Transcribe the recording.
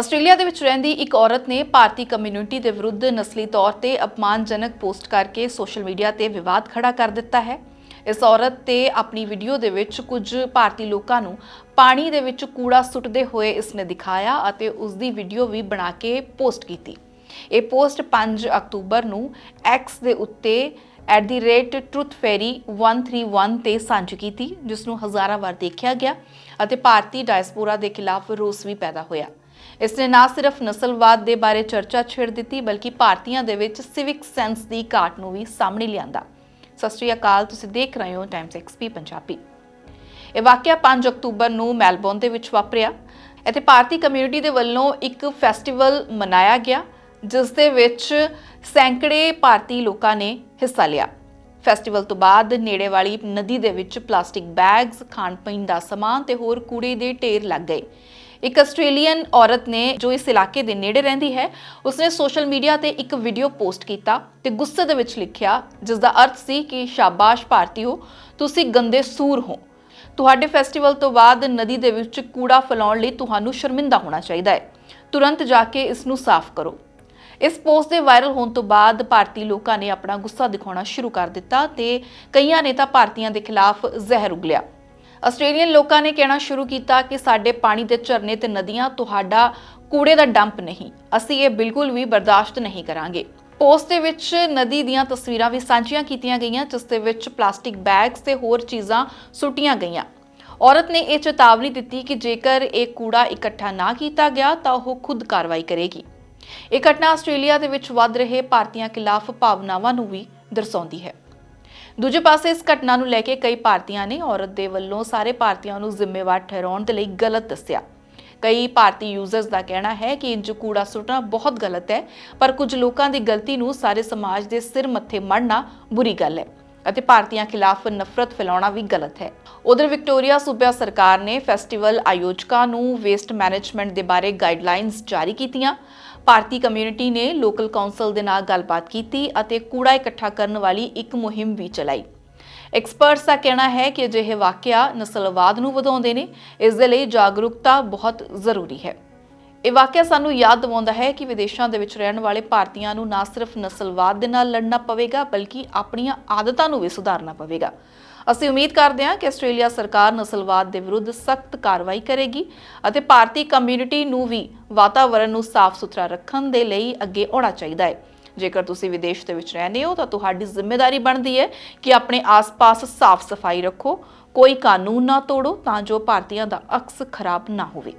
Australia ਦੇ ਵਿੱਚ ਰਹਿੰਦੀ ਇੱਕ ਔਰਤ ਨੇ ਭਾਰਤੀ ਕਮਿਊਨਿਟੀ ਦੇ ਵਿਰੁੱਧ ਨਸਲੀ ਤੌਰ ਤੇ ਅਪਮਾਨਜਨਕ ਪੋਸਟ ਕਰਕੇ ਸੋਸ਼ਲ ਮੀਡੀਆ ਤੇ ਵਿਵਾਦ ਖੜਾ ਕਰ ਦਿੱਤਾ ਹੈ। ਇਸ ਔਰਤ ਤੇ ਆਪਣੀ ਵੀਡੀਓ ਦੇ ਵਿੱਚ ਕੁਝ ਭਾਰਤੀ ਲੋਕਾਂ ਨੂੰ ਪਾਣੀ ਦੇ ਵਿੱਚ ਕੂੜਾ ਸੁੱਟਦੇ ਹੋਏ ਇਸਨੇ ਦਿਖਾਇਆ ਅਤੇ ਉਸ ਦੀ ਵੀਡੀਓ ਵੀ ਬਣਾ ਕੇ ਪੋਸਟ ਕੀਤੀ। ਇਹ ਪੋਸਟ 5 ਅਕਤੂਬਰ ਨੂੰ ਐਕਸ ਦੇ ਉੱਤੇ @truthfairy131 ਤੇ ਸਾਂਝੀ ਕੀਤੀ ਜਿਸ ਨੂੰ ਹਜ਼ਾਰਾਂ ਵਾਰ ਦੇਖਿਆ ਗਿਆ ਅਤੇ ਭਾਰਤੀ ਡਾਇਸਪੋਰਾ ਦੇ ਖਿਲਾਫ ਰੋਸ ਵੀ ਪੈਦਾ ਹੋਇਆ। ਇਸ ਨੇ ਨਾ ਸਿਰਫ ਨਸਲਵਾਦ ਦੇ ਬਾਰੇ ਚਰਚਾ ਛੇੜ ਦਿੱਤੀ, ਬਲਕਿ ਭਾਰਤੀਆਂ ਦੇ ਵਿੱਚ ਸਿਵਿਕ ਸੈਂਸ ਦੀ ਘਾਟ ਨੂੰ ਵੀ ਸਾਹਮਣੇ ਲਿਆਂਦਾ। ਸਤਿ ਸ਼੍ਰੀ ਅਕਾਲ, ਤੁਸੀਂ ਦੇਖ ਰਹੇ ਹੋ ਟਾਈਮਸ ਐਕਸਪੀ ਪੰਜਾਬੀ। ਇਹ ਵਾਕਿਆ 5 ਅਕਤੂਬਰ ਨੂੰ ਮੈਲਬੌਰਨ ਦੇ ਵਿੱਚ ਵਾਪਰਿਆ। ਇੱਥੇ ਭਾਰਤੀ ਕਮਿਊਨਿਟੀ ਦੇ ਵੱਲੋਂ ਇੱਕ ਫੈਸਟੀਵਲ ਮਨਾਇਆ ਗਿਆ। ਜਿਸ ਦੇ ਵਿੱਚ ਸੈਂਕੜੇ ਭਾਰਤੀ ਲੋਕਾਂ ਨੇ ਹਿੱਸਾ ਲਿਆ। ਫੈਸਟੀਵਲ ਤੋਂ ਬਾਅਦ ਨੇੜੇ ਵਾਲੀ ਨਦੀ ਦੇ ਵਿੱਚ ਪਲਾਸਟਿਕ ਬੈਗਸ ਖਾਣ ਪੀਣ ਦਾ ਸਮਾਨ ਤੇ ਹੋਰ ਕੂੜੇ ਦੇ ਢੇਰ ਲੱਗ ਗਏ। ਇੱਕ ਆਸਟ੍ਰੇਲੀਅਨ ਔਰਤ ਨੇ ਜੋ ਇਸ ਇਲਾਕੇ ਦੇ ਨੇੜੇ ਰਹਿੰਦੀ ਹੈ, ਉਸਨੇ ਸੋਸ਼ਲ ਮੀਡੀਆ ਤੇ ਇੱਕ ਵੀਡੀਓ ਪੋਸਟ ਕੀਤਾ ਤੇ ਗੁੱਸੇ ਦੇ ਵਿੱਚ ਲਿਖਿਆ ਜਿਸ ਦਾ ਅਰਥ ਸੀ ਕਿ, ਸ਼ਾਬਾਸ਼ ਭਾਰਤੀਓ, ਤੁਸੀਂ ਗੰਦੇ ਸੂਰ ਹੋ। ਤੁਹਾਡੇ ਫੈਸਟੀਵਲ ਤੋਂ ਬਾਅਦ ਨਦੀ ਦੇ ਵਿੱਚ ਕੂੜਾ ਫੈਲਾਉਣ ਲਈ ਤੁਹਾਨੂੰ ਸ਼ਰਮਿੰਦਾ ਹੋਣਾ ਚਾਹੀਦਾ ਹੈ। ਤੁਰੰਤ ਜਾ ਕੇ ਇਸ ਨੂੰ ਸਾਫ਼ ਕਰੋ। ਇਸ ਪੋਸਟ ਦੇ ਵਾਇਰਲ ਹੋਣ ਤੋਂ ਬਾਅਦ ਭਾਰਤੀ ਲੋਕਾਂ ਨੇ ਆਪਣਾ ਗੁੱਸਾ ਦਿਖਾਉਣਾ ਸ਼ੁਰੂ ਕਰ ਦਿੱਤਾ ਤੇ ਕਈਆਂ ਨੇ ਤਾਂ ਭਾਰਤੀਆਂ ਦੇ ਖਿਲਾਫ ਜ਼ਹਿਰ ਉਗਲਿਆ। ਆਸਟ੍ਰੇਲੀਅਨ ਲੋਕਾਂ ਨੇ ਕਹਿਣਾ ਸ਼ੁਰੂ ਕੀਤਾ ਕਿ ਸਾਡੇ ਪਾਣੀ ਦੇ ਝਰਨੇ ਤੇ ਨਦੀਆਂ ਤੁਹਾਡਾ ਕੂੜੇ ਦਾ ਡੰਪ ਨਹੀਂ, ਅਸੀਂ ਇਹ ਬਿਲਕੁਲ ਵੀ ਬਰਦਾਸ਼ਤ ਨਹੀਂ ਕਰਾਂਗੇ। ਪੋਸਟ ਦੇ ਵਿੱਚ ਨਦੀ ਦੀਆਂ ਤਸਵੀਰਾਂ ਵੀ ਸਾਂਝੀਆਂ ਕੀਤੀਆਂ ਗਈਆਂ, ਜਿਸ ਦੇ ਵਿੱਚ ਪਲਾਸਟਿਕ ਬੈਗਸ ਤੇ ਹੋਰ ਚੀਜ਼ਾਂ ਸੁੱਟੀਆਂ ਗਈਆਂ। ਔਰਤ ਨੇ ਇਹ ਚੇਤਾਵਨੀ ਦਿੱਤੀ ਕਿ ਜੇਕਰ ਇਹ ਕੂੜਾ ਇਕੱਠਾ ਨਾ ਕੀਤਾ ਗਿਆ ਤਾਂ ਉਹ ਖੁਦ ਕਾਰਵਾਈ ਕਰੇਗੀ। ਇਹ ਘਟਨਾ ਆਸਟ੍ਰੇਲੀਆ ਦੇ ਵਿੱਚ ਵੱਧ ਰਹੇ ਭਾਰਤੀਆਂ ਖਿਲਾਫ ਭਾਵਨਾਵਾਂ ਨੂੰ ਵੀ ਦਰਸਾਉਂਦੀ ਹੈ। ਦੂਜੇ ਪਾਸੇ ਇਸ ਘਟਨਾ ਨੂੰ ਲੈ ਕੇ ਕਈ ਭਾਰਤੀਆਂ ਨੇ ਔਰਤ ਦੇ ਵੱਲੋਂ ਸਾਰੇ ਭਾਰਤੀਆਂ ਨੂੰ ਜ਼ਿੰਮੇਵਾਰ ਠਹਿਰਾਉਣ ਦੇ ਲਈ ਗਲਤ ਦੱਸਿਆ। ਕਈ ਭਾਰਤੀ ਯੂਜ਼ਰਸ ਦਾ ਕਹਿਣਾ ਹੈ ਕਿ ਇੰਜ ਕੂੜਾ ਸੁੱਟਣਾ ਬਹੁਤ ਗਲਤ ਹੈ, ਪਰ ਕੁਝ ਲੋਕਾਂ ਦੀ ਗਲਤੀ ਨੂੰ ਸਾਰੇ ਸਮਾਜ ਦੇ ਸਿਰ ਮੱਥੇ ਮੜਨਾ ਬੁਰੀ ਗੱਲ ਹੈ। ਅਤੇ ਭਾਰਤੀਆਂ ਖਿਲਾਫ ਨਫ਼ਰਤ ਫੈਲਾਉਣਾ ਵੀ ਗਲਤ ਹੈ। ਉਧਰ ਵਿਕਟੋਰੀਆ ਸੂਬਾ ਸਰਕਾਰ ਨੇ ਫੈਸਟੀਵਲ ਆਯੋਜਕਾਂ ਨੂੰ ਵੇਸਟ ਮੈਨੇਜਮੈਂਟ ਦੇ ਬਾਰੇ ਗਾਈਡਲਾਈਨਸ ਜਾਰੀ ਕੀਤੀਆਂ। ਭਾਰਤੀ ਕਮਿਊਨਿਟੀ ਨੇ ਲੋਕਲ ਕਾਉਂਸਲ ਦੇ ਨਾਲ ਗੱਲਬਾਤ ਕੀਤੀ ਅਤੇ ਕੂੜਾ ਇਕੱਠਾ ਕਰਨ ਵਾਲੀ ਇੱਕ ਮੁਹਿੰਮ ਵੀ ਚਲਾਈ। ਐਕਸਪਰਟਸ ਦਾ ਕਹਿਣਾ ਹੈ ਕਿ ਅਜਿਹੇ ਵਾਕਿਆ ਨਸਲਵਾਦ ਨੂੰ ਵਧਾਉਂਦੇ ਨੇ। ਇਸ ਦੇ ਲਈ ਜਾਗਰੂਕਤਾ ਬਹੁਤ ਜ਼ਰੂਰੀ ਹੈ। ਇਹ ਵਾਕਿਆ ਸਾਨੂੰ ਯਾਦ ਦਿਵਾਉਂਦਾ ਹੈ ਕਿ ਵਿਦੇਸ਼ਾਂ ਦੇ ਵਿੱਚ ਰਹਿਣ ਵਾਲੇ ਭਾਰਤੀਆਂ ਨੂੰ ਨਾ ਸਿਰਫ ਨਸਲਵਾਦ ਦੇ ਨਾਲ ਲੜਨਾ ਪਵੇਗਾ, ਬਲਕਿ ਆਪਣੀਆਂ ਆਦਤਾਂ ਨੂੰ ਵੀ ਸੁਧਾਰਨਾ ਪਵੇਗਾ। ਅਸੀਂ ਉਮੀਦ ਕਰਦੇ ਹਾਂ ਕਿ ਆਸਟ੍ਰੇਲੀਆ ਸਰਕਾਰ ਨਸਲਵਾਦ ਦੇ ਵਿਰੁੱਧ ਸਖਤ ਕਾਰਵਾਈ ਕਰੇਗੀ ਅਤੇ ਭਾਰਤੀ ਕਮਿਊਨਿਟੀ ਨੂੰ ਵੀ ਵਾਤਾਵਰਣ ਨੂੰ ਸਾਫ਼ ਸੁਥਰਾ ਰੱਖਣ ਦੇ ਲਈ ਅੱਗੇ ਆਉਣਾ ਚਾਹੀਦਾ ਹੈ। ਜੇਕਰ ਤੁਸੀਂ ਵਿਦੇਸ਼ ਦੇ ਵਿੱਚ ਰਹਿੰਦੇ ਹੋ ਤਾਂ ਤੁਹਾਡੀ ਜ਼ਿੰਮੇਵਾਰੀ ਬਣਦੀ ਹੈ ਕਿ ਆਪਣੇ ਆਸ-ਪਾਸ ਸਾਫ਼ ਸਫ਼ਾਈ ਰੱਖੋ, ਕੋਈ ਕਾਨੂੰਨ ਨਾ ਤੋੜੋ ਤਾਂ ਜੋ ਭਾਰਤੀਆਂ ਦਾ ਅਕਸ ਖਰਾਬ ਨਾ ਹੋਵੇ।